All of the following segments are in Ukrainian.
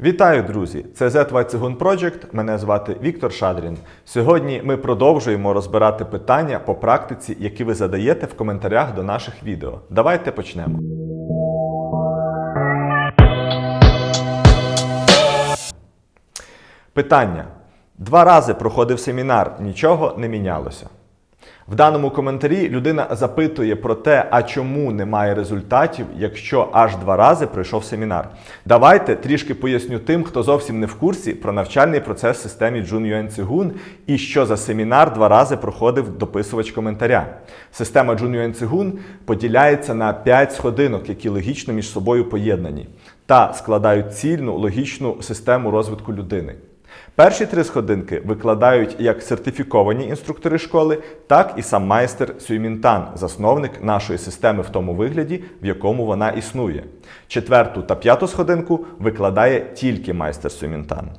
Вітаю, друзі! Це Z Цигун Project. Мене звати Віктор Шадрін. Сьогодні ми продовжуємо розбирати питання по практиці, які ви задаєте в коментарях до наших відео. Давайте почнемо. Питання. Два рази проходив семінар, нічого не мінялося. В даному коментарі людина запитує про те, а чому немає результатів, якщо аж два рази пройшов семінар. Давайте трішки поясню тим, хто зовсім не в курсі про навчальний процес в системі Jun Цигун і що за семінар два рази проходив дописувач коментаря. Система Jun Цигун поділяється на 5 сходинок, які логічно між собою поєднані, та складають цільну логічну систему розвитку людини. Перші три сходинки викладають як сертифіковані інструктори школи, так і сам майстер Сюймінтан, засновник нашої системи в тому вигляді, в якому вона існує. Четверту та п'яту сходинку викладає тільки майстер Сюймінтан.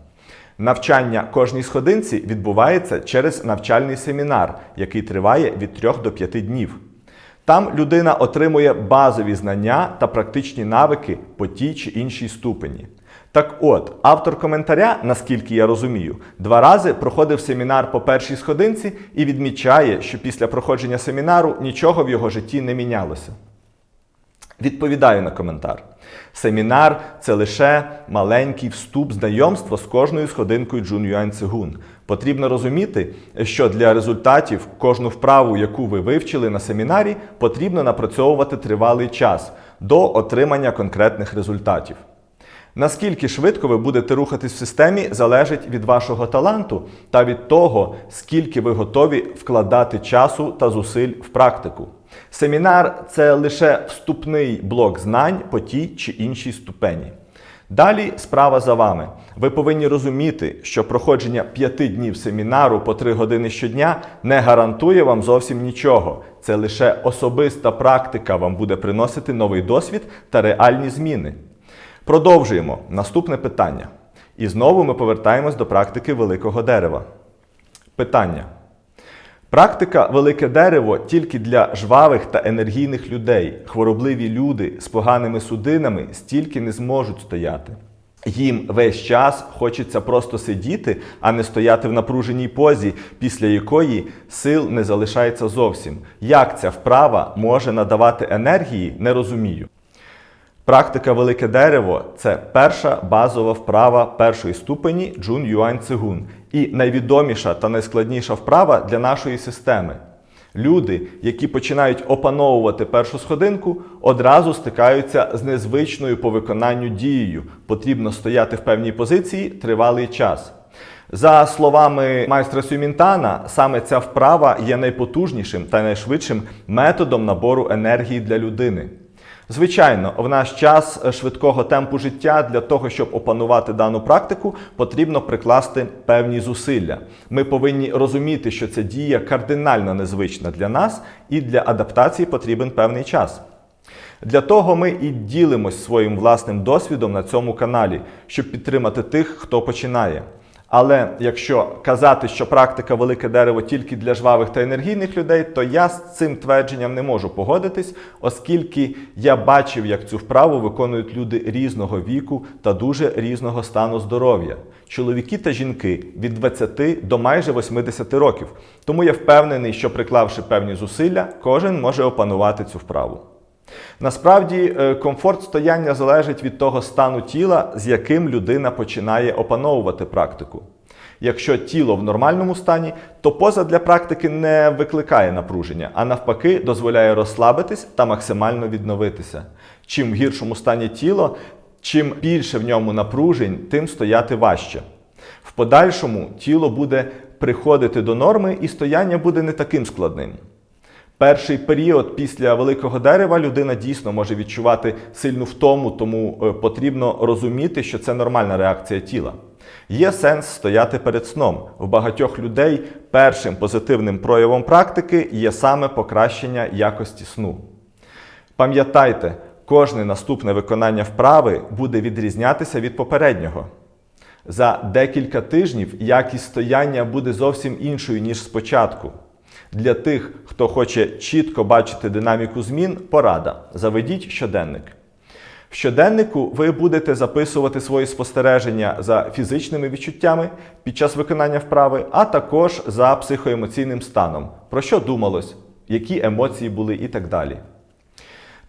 Навчання кожній сходинці відбувається через навчальний семінар, який триває від 3 до 5 днів. Там людина отримує базові знання та практичні навики по тій чи іншій ступені. Так от, автор коментаря, наскільки я розумію, два рази проходив семінар по першій сходинці і відмічає, що після проходження семінару нічого в його житті не мінялося. Відповідаю на коментар. Семінар це лише маленький вступ знайомства з кожною сходинкою Джун Юань Цигун. Потрібно розуміти, що для результатів кожну вправу, яку ви вивчили на семінарі, потрібно напрацьовувати тривалий час до отримання конкретних результатів. Наскільки швидко ви будете рухатись в системі, залежить від вашого таланту та від того, скільки ви готові вкладати часу та зусиль в практику. Семінар це лише вступний блок знань по тій чи іншій ступені. Далі справа за вами. Ви повинні розуміти, що проходження п'яти днів семінару по три години щодня не гарантує вам зовсім нічого. Це лише особиста практика вам буде приносити новий досвід та реальні зміни. Продовжуємо. Наступне питання. І знову ми повертаємось до практики великого дерева. Питання. Практика велике дерево тільки для жвавих та енергійних людей. Хворобливі люди з поганими судинами стільки не зможуть стояти. Їм весь час хочеться просто сидіти, а не стояти в напруженій позі, після якої сил не залишається зовсім. Як ця вправа може надавати енергії, не розумію. Практика велике дерево це перша базова вправа першої ступені Джун Юань Цигун і найвідоміша та найскладніша вправа для нашої системи. Люди, які починають опановувати першу сходинку, одразу стикаються з незвичною по виконанню дією. Потрібно стояти в певній позиції тривалий час. За словами майстра Сюмінтана, саме ця вправа є найпотужнішим та найшвидшим методом набору енергії для людини. Звичайно, в наш час швидкого темпу життя для того, щоб опанувати дану практику, потрібно прикласти певні зусилля. Ми повинні розуміти, що ця дія кардинально незвична для нас, і для адаптації потрібен певний час. Для того ми і ділимось своїм власним досвідом на цьому каналі, щоб підтримати тих, хто починає. Але якщо казати, що практика велике дерево тільки для жвавих та енергійних людей, то я з цим твердженням не можу погодитись, оскільки я бачив, як цю вправу виконують люди різного віку та дуже різного стану здоров'я. Чоловіки та жінки від 20 до майже 80 років. Тому я впевнений, що приклавши певні зусилля, кожен може опанувати цю вправу. Насправді, е, комфорт стояння залежить від того стану тіла, з яким людина починає опановувати практику. Якщо тіло в нормальному стані, то поза для практики не викликає напруження, а навпаки, дозволяє розслабитись та максимально відновитися. Чим в гіршому стані тіло, чим більше в ньому напружень, тим стояти важче. В подальшому тіло буде приходити до норми і стояння буде не таким складним. Перший період після великого дерева людина дійсно може відчувати сильну втому, тому е, потрібно розуміти, що це нормальна реакція тіла. Є сенс стояти перед сном. В багатьох людей першим позитивним проявом практики є саме покращення якості сну. Пам'ятайте, кожне наступне виконання вправи буде відрізнятися від попереднього. За декілька тижнів якість стояння буде зовсім іншою, ніж спочатку. Для тих, хто хоче чітко бачити динаміку змін, порада. Заведіть щоденник. В щоденнику ви будете записувати свої спостереження за фізичними відчуттями під час виконання вправи, а також за психоемоційним станом, про що думалось, які емоції були і так далі.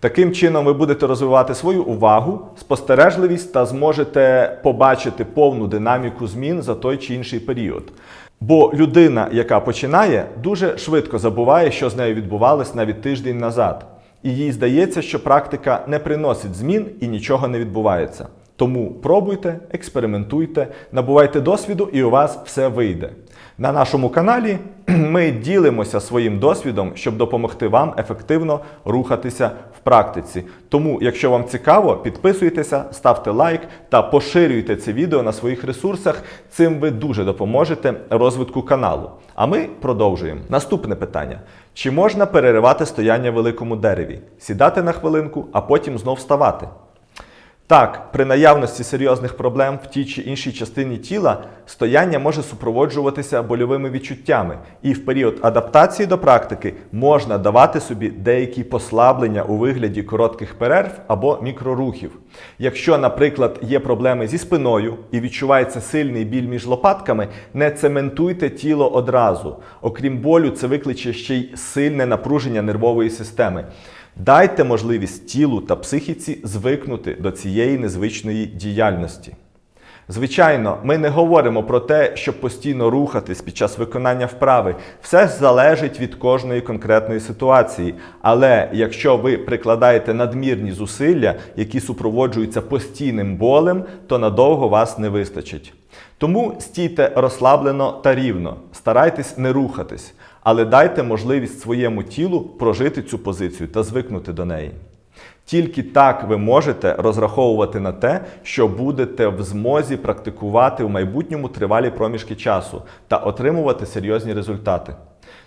Таким чином, ви будете розвивати свою увагу, спостережливість та зможете побачити повну динаміку змін за той чи інший період. Бо людина, яка починає, дуже швидко забуває, що з нею відбувалось навіть тиждень назад. І їй здається, що практика не приносить змін і нічого не відбувається. Тому пробуйте, експериментуйте, набувайте досвіду, і у вас все вийде. На нашому каналі ми ділимося своїм досвідом, щоб допомогти вам ефективно рухатися практиці. Тому, якщо вам цікаво, підписуйтеся, ставте лайк та поширюйте це відео на своїх ресурсах. Цим ви дуже допоможете розвитку каналу. А ми продовжуємо. Наступне питання: чи можна переривати стояння великому дереві, сідати на хвилинку, а потім знов вставати? Так, при наявності серйозних проблем в тій чи іншій частині тіла стояння може супроводжуватися больовими відчуттями, і в період адаптації до практики можна давати собі деякі послаблення у вигляді коротких перерв або мікрорухів. Якщо, наприклад, є проблеми зі спиною і відчувається сильний біль між лопатками, не цементуйте тіло одразу. Окрім болю, це викличе ще й сильне напруження нервової системи. Дайте можливість тілу та психіці звикнути до цієї незвичної діяльності. Звичайно, ми не говоримо про те, щоб постійно рухатись під час виконання вправи. Все залежить від кожної конкретної ситуації. Але якщо ви прикладаєте надмірні зусилля, які супроводжуються постійним болем, то надовго вас не вистачить. Тому стійте розслаблено та рівно, старайтесь не рухатись, але дайте можливість своєму тілу прожити цю позицію та звикнути до неї. Тільки так ви можете розраховувати на те, що будете в змозі практикувати в майбутньому тривалі проміжки часу та отримувати серйозні результати.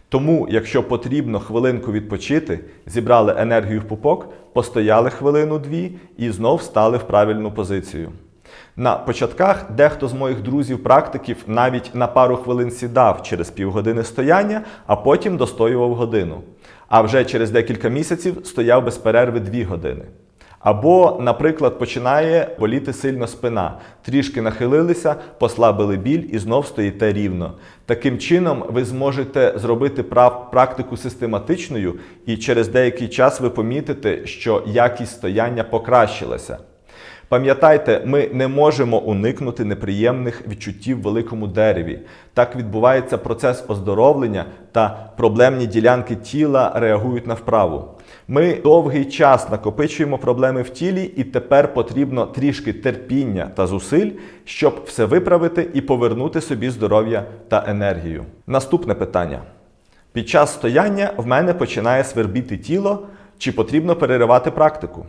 Тому, якщо потрібно хвилинку відпочити, зібрали енергію в пупок, постояли хвилину-дві і знов стали в правильну позицію. На початках дехто з моїх друзів-практиків навіть на пару хвилин сідав через півгодини стояння, а потім достоював годину. А вже через декілька місяців стояв без перерви 2 години. Або, наприклад, починає боліти сильно спина, трішки нахилилися, послабили біль і знов стоїте рівно. Таким чином, ви зможете зробити практику систематичною, і через деякий час ви помітите, що якість стояння покращилася. Пам'ятайте, ми не можемо уникнути неприємних відчуттів в великому дереві. Так відбувається процес оздоровлення та проблемні ділянки тіла реагують на вправу. Ми довгий час накопичуємо проблеми в тілі, і тепер потрібно трішки терпіння та зусиль, щоб все виправити і повернути собі здоров'я та енергію. Наступне питання. Під час стояння в мене починає свербіти тіло, чи потрібно переривати практику?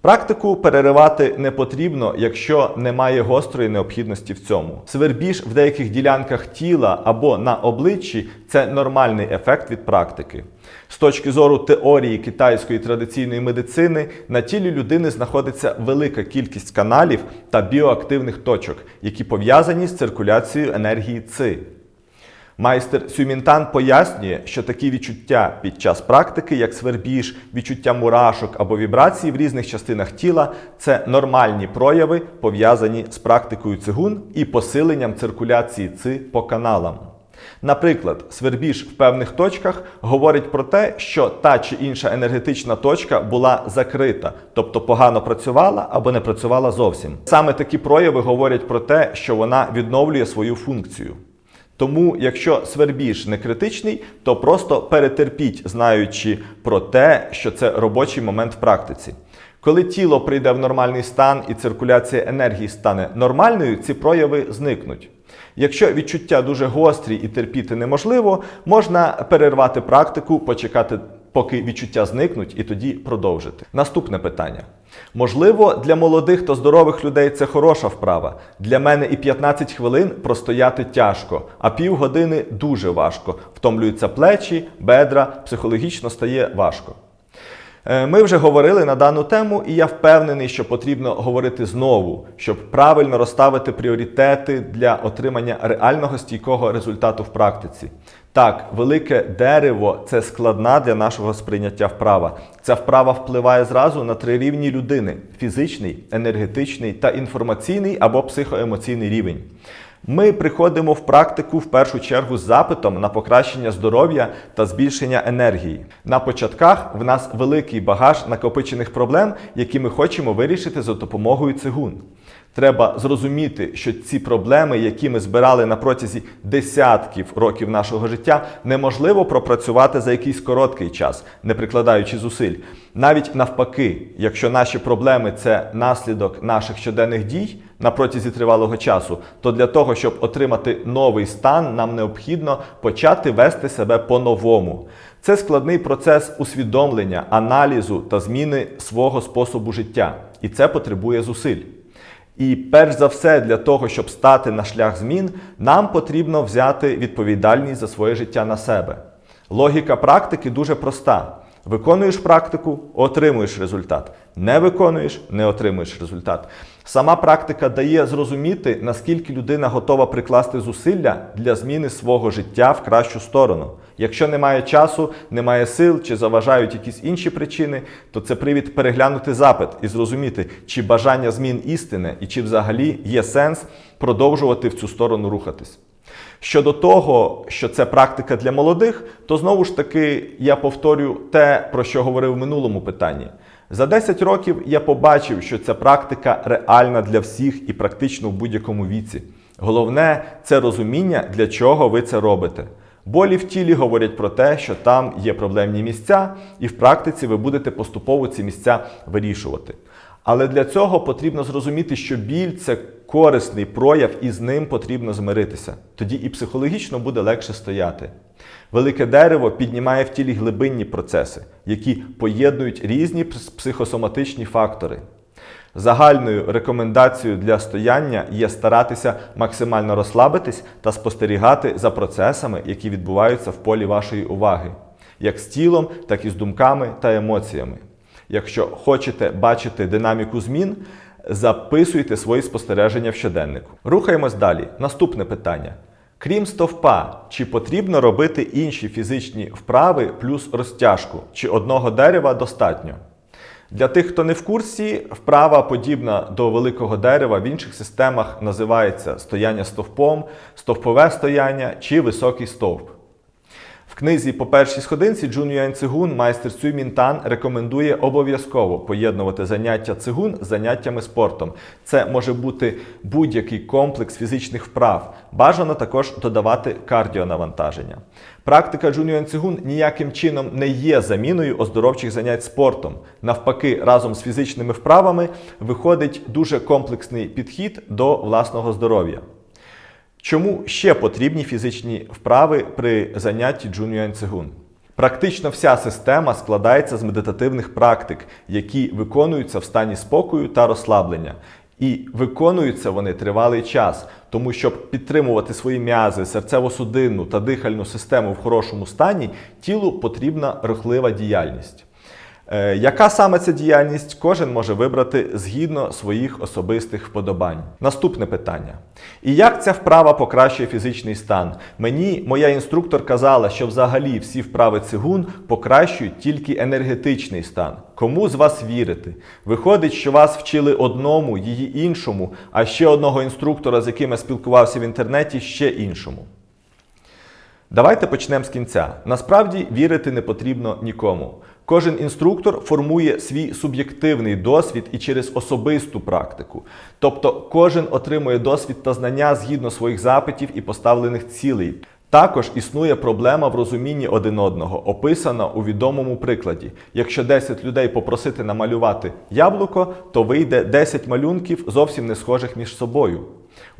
Практику переривати не потрібно, якщо немає гострої необхідності в цьому. Свербіж в деяких ділянках тіла або на обличчі це нормальний ефект від практики. З точки зору теорії китайської традиційної медицини, на тілі людини знаходиться велика кількість каналів та біоактивних точок, які пов'язані з циркуляцією енергії ЦИ. Майстер Сюмінтан пояснює, що такі відчуття під час практики, як свербіж, відчуття мурашок або вібрації в різних частинах тіла, це нормальні прояви, пов'язані з практикою цигун і посиленням циркуляції ци по каналам. Наприклад, свербіж в певних точках говорить про те, що та чи інша енергетична точка була закрита, тобто погано працювала або не працювала зовсім. Саме такі прояви говорять про те, що вона відновлює свою функцію. Тому, якщо свербіж не критичний, то просто перетерпіть, знаючи про те, що це робочий момент в практиці. Коли тіло прийде в нормальний стан і циркуляція енергії стане нормальною, ці прояви зникнуть. Якщо відчуття дуже гострі і терпіти неможливо, можна перервати практику, почекати, поки відчуття зникнуть, і тоді продовжити. Наступне питання. Можливо, для молодих та здорових людей це хороша вправа. Для мене і 15 хвилин простояти тяжко, а півгодини дуже важко. Втомлюються плечі, бедра, психологічно стає важко. Е, Ми вже говорили на дану тему, і я впевнений, що потрібно говорити знову, щоб правильно розставити пріоритети для отримання реального стійкого результату в практиці. Так, велике дерево це складна для нашого сприйняття вправа. Ця вправа впливає зразу на три рівні людини: фізичний, енергетичний та інформаційний або психоемоційний рівень. Ми приходимо в практику в першу чергу з запитом на покращення здоров'я та збільшення енергії. На початках в нас великий багаж накопичених проблем, які ми хочемо вирішити за допомогою цигун. Треба зрозуміти, що ці проблеми, які ми збирали на протязі десятків років нашого життя, неможливо пропрацювати за якийсь короткий час, не прикладаючи зусиль. Навіть навпаки, якщо наші проблеми це наслідок наших щоденних дій на протязі тривалого часу, то для того, щоб отримати новий стан, нам необхідно почати вести себе по-новому. Це складний процес усвідомлення, аналізу та зміни свого способу життя, і це потребує зусиль. І перш за все, для того, щоб стати на шлях змін, нам потрібно взяти відповідальність за своє життя на себе. Логіка практики дуже проста. Виконуєш практику, отримуєш результат. Не виконуєш, не отримуєш результат. Сама практика дає зрозуміти, наскільки людина готова прикласти зусилля для зміни свого життя в кращу сторону. Якщо немає часу, немає сил чи заважають якісь інші причини, то це привід переглянути запит і зрозуміти, чи бажання змін істини і чи взагалі є сенс продовжувати в цю сторону рухатись. Щодо того, що це практика для молодих, то знову ж таки я повторю те, про що говорив в минулому питанні. За 10 років я побачив, що ця практика реальна для всіх і практично в будь-якому віці. Головне це розуміння, для чого ви це робите. Болі в тілі говорять про те, що там є проблемні місця, і в практиці ви будете поступово ці місця вирішувати. Але для цього потрібно зрозуміти, що біль це корисний прояв, і з ним потрібно змиритися. Тоді і психологічно буде легше стояти. Велике дерево піднімає в тілі глибинні процеси, які поєднують різні психосоматичні фактори. Загальною рекомендацією для стояння є старатися максимально розслабитись та спостерігати за процесами, які відбуваються в полі вашої уваги, як з тілом, так і з думками та емоціями. Якщо хочете бачити динаміку змін, записуйте свої спостереження в щоденнику. Рухаємось далі. Наступне питання. Крім стовпа, чи потрібно робити інші фізичні вправи плюс розтяжку, чи одного дерева достатньо? Для тих, хто не в курсі, вправа подібна до великого дерева в інших системах називається стояння стовпом, стовпове стояння чи високий стовп. Книзі по першій сходинці Джун Юен Цигун майстер Цюй Мінтан рекомендує обов'язково поєднувати заняття цигун з заняттями спортом. Це може бути будь-який комплекс фізичних вправ. Бажано також додавати кардіонавантаження. Практика Джун Юен Цигун ніяким чином не є заміною оздоровчих занять спортом. Навпаки, разом з фізичними вправами виходить дуже комплексний підхід до власного здоров'я. Чому ще потрібні фізичні вправи при занятті Джунюен Цигун? Практично вся система складається з медитативних практик, які виконуються в стані спокою та розслаблення. І виконуються вони тривалий час, тому щоб підтримувати свої м'язи, серцево-судинну та дихальну систему в хорошому стані, тілу потрібна рухлива діяльність. Е, Яка саме ця діяльність кожен може вибрати згідно своїх особистих вподобань? Наступне питання. І як ця вправа покращує фізичний стан? Мені моя інструктор казала, що взагалі всі вправи цигун покращують тільки енергетичний стан. Кому з вас вірити? Виходить, що вас вчили одному, її іншому, а ще одного інструктора, з яким я спілкувався в інтернеті, ще іншому. Давайте почнемо з кінця. Насправді вірити не потрібно нікому. Кожен інструктор формує свій суб'єктивний досвід і через особисту практику. Тобто кожен отримує досвід та знання згідно своїх запитів і поставлених цілей. Також існує проблема в розумінні один одного, описана у відомому прикладі. Якщо 10 людей попросити намалювати яблуко, то вийде 10 малюнків зовсім не схожих між собою.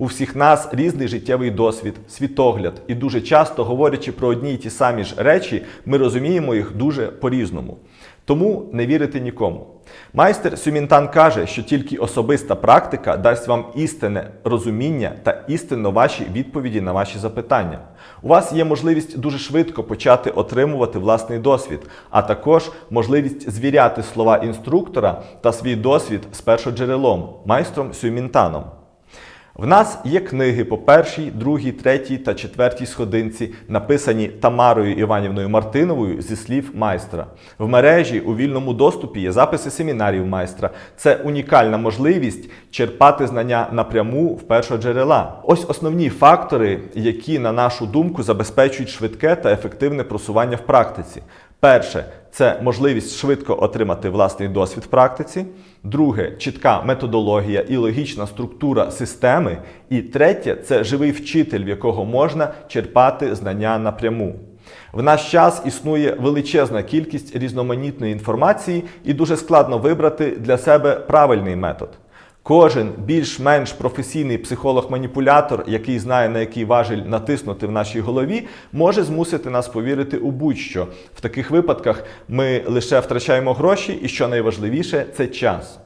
У всіх нас різний життєвий досвід, світогляд, і дуже часто, говорячи про одні й ті самі ж речі, ми розуміємо їх дуже по-різному. Тому не вірити нікому. Майстер Сюмінтан каже, що тільки особиста практика дасть вам істинне розуміння та істинно ваші відповіді на ваші запитання. У вас є можливість дуже швидко почати отримувати власний досвід, а також можливість звіряти слова інструктора та свій досвід з першоджерелом, майстром Сюмінтаном. В нас є книги по першій, другій, третій та четвертій сходинці, написані Тамарою Іванівною Мартиновою зі слів майстра. В мережі у вільному доступі є записи семінарів майстра. Це унікальна можливість черпати знання напряму в першого джерела. Ось основні фактори, які, на нашу думку, забезпечують швидке та ефективне просування в практиці. Перше це можливість швидко отримати власний досвід в практиці. Друге чітка методологія і логічна структура системи. І третє це живий вчитель, в якого можна черпати знання напряму. В наш час існує величезна кількість різноманітної інформації, і дуже складно вибрати для себе правильний метод. Кожен більш-менш професійний психолог-маніпулятор, який знає, на який важіль натиснути в нашій голові, може змусити нас повірити у будь-що. В таких випадках ми лише втрачаємо гроші, і що найважливіше, це час.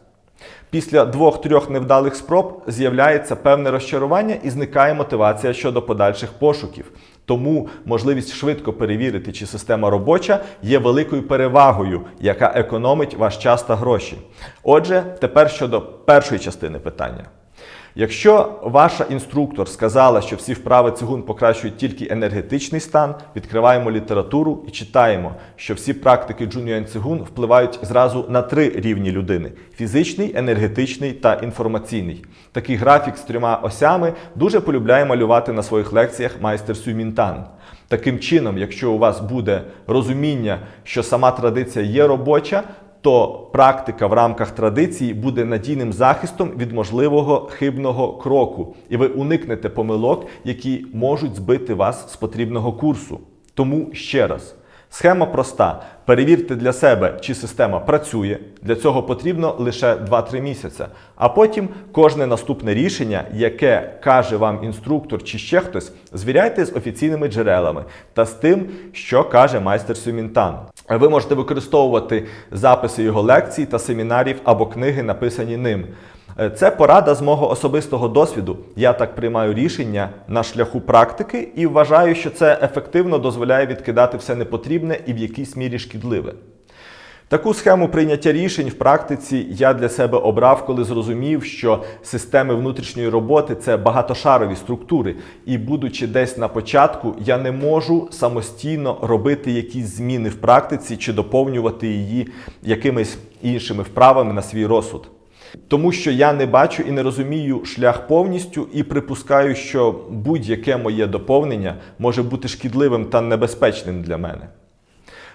Після двох-трьох невдалих спроб з'являється певне розчарування і зникає мотивація щодо подальших пошуків. Тому можливість швидко перевірити, чи система робоча, є великою перевагою, яка економить ваш час та гроші. Отже, тепер щодо першої частини питання. Якщо ваша інструктор сказала, що всі вправи цигун покращують тільки енергетичний стан, відкриваємо літературу і читаємо, що всі практики Джуніан цигун впливають зразу на три рівні людини: фізичний, енергетичний та інформаційний. Такий графік з трьома осями дуже полюбляє малювати на своїх лекціях майстер Сюмінтан. Таким чином, якщо у вас буде розуміння, що сама традиція є робоча, то практика в рамках традиції буде надійним захистом від можливого хибного кроку, і ви уникнете помилок, які можуть збити вас з потрібного курсу. Тому ще раз. Схема проста. Перевірте для себе, чи система працює. Для цього потрібно лише 2-3 місяці. А потім кожне наступне рішення, яке каже вам інструктор чи ще хтось, звіряйте з офіційними джерелами та з тим, що каже майстер Сюмінтан. Ви можете використовувати записи його лекцій та семінарів або книги, написані ним. Е, Це порада з мого особистого досвіду. Я так приймаю рішення на шляху практики і вважаю, що це ефективно дозволяє відкидати все непотрібне і в якійсь мірі шкідливе. Таку схему прийняття рішень в практиці я для себе обрав, коли зрозумів, що системи внутрішньої роботи це багатошарові структури, і, будучи десь на початку, я не можу самостійно робити якісь зміни в практиці чи доповнювати її якимись іншими вправами на свій розсуд. Тому що я не бачу і не розумію шлях повністю і припускаю, що будь-яке моє доповнення може бути шкідливим та небезпечним для мене.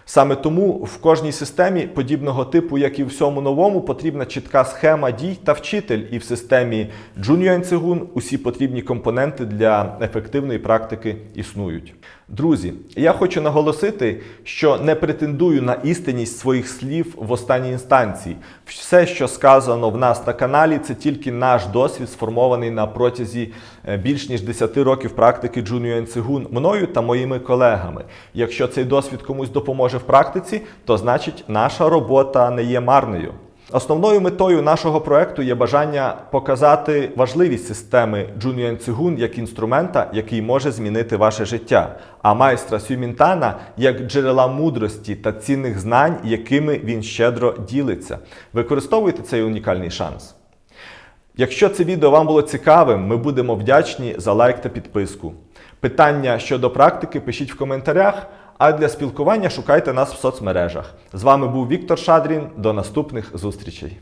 Саме тому в кожній системі подібного типу, як і в всьому новому, потрібна чітка схема дій та вчитель, і в системі Junior Цигун усі потрібні компоненти для ефективної практики існують. Друзі, я хочу наголосити, що не претендую на істинність своїх слів в останній інстанції. Все, що сказано в нас на каналі, це тільки наш досвід, сформований на протязі е, більш ніж 10 років практики Junior Цигун мною та моїми колегами. Якщо цей досвід комусь допоможе в практиці, то значить наша робота не є марною. Основною метою нашого проекту є бажання показати важливість системи Junior Цигун як інструмента, який може змінити ваше життя, а майстра Сюмінтана як джерела мудрості та цінних знань, якими він щедро ділиться. Використовуйте цей унікальний шанс. Якщо це відео вам було цікавим, ми будемо вдячні за лайк та підписку. Питання щодо практики пишіть в коментарях, а для спілкування шукайте нас в соцмережах. З вами був Віктор Шадрін. До наступних зустрічей.